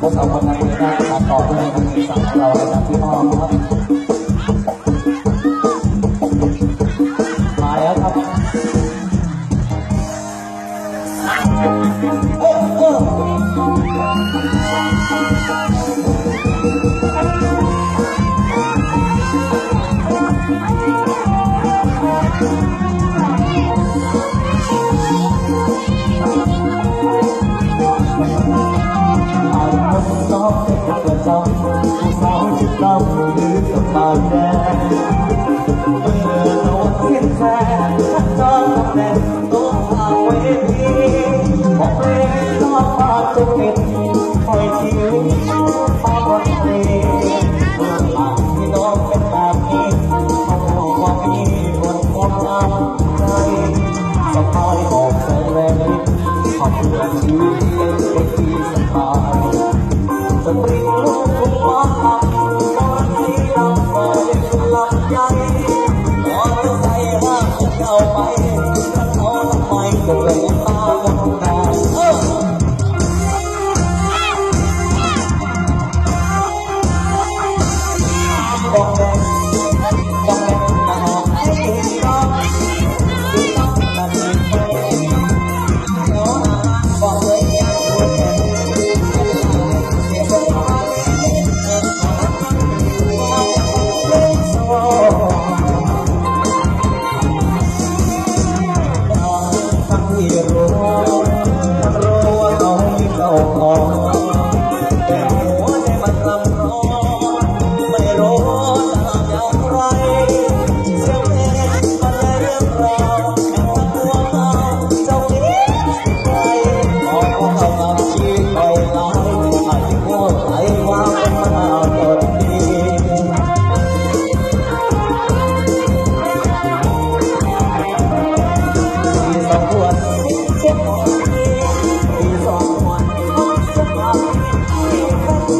พวกเราคนนั้นเลยได้มาต่อด้วยคำสั่งของเราในนามที่พ่องครับมาแล้วครับเออเออ ผู้สาวที่ดำหรือสบาแดงเมื่อเราเพียงแค่ทักจองตำแหน่งตัวทางเวทีบอกเลงนอกปากจะปิดคอยชิวพอบทเพลงเมื่อหลังที่น้องเป็นแบบนี้เขาบอกว่ามีบนความจำใจสะพายออกแสงแรงขอบคุณชีวิตที่เป็นที่ ใหญ่มอเตอร์ไซค์ห้างจะเอาไปถ้าเขาทำไมก็เลยตาวันดาเออบอกแดง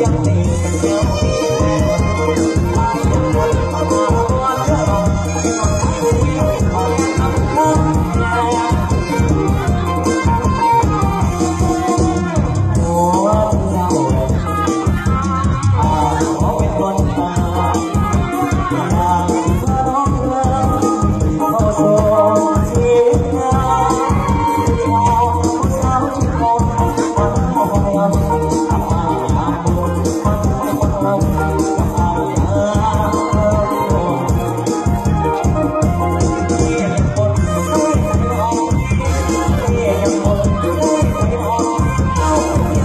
แ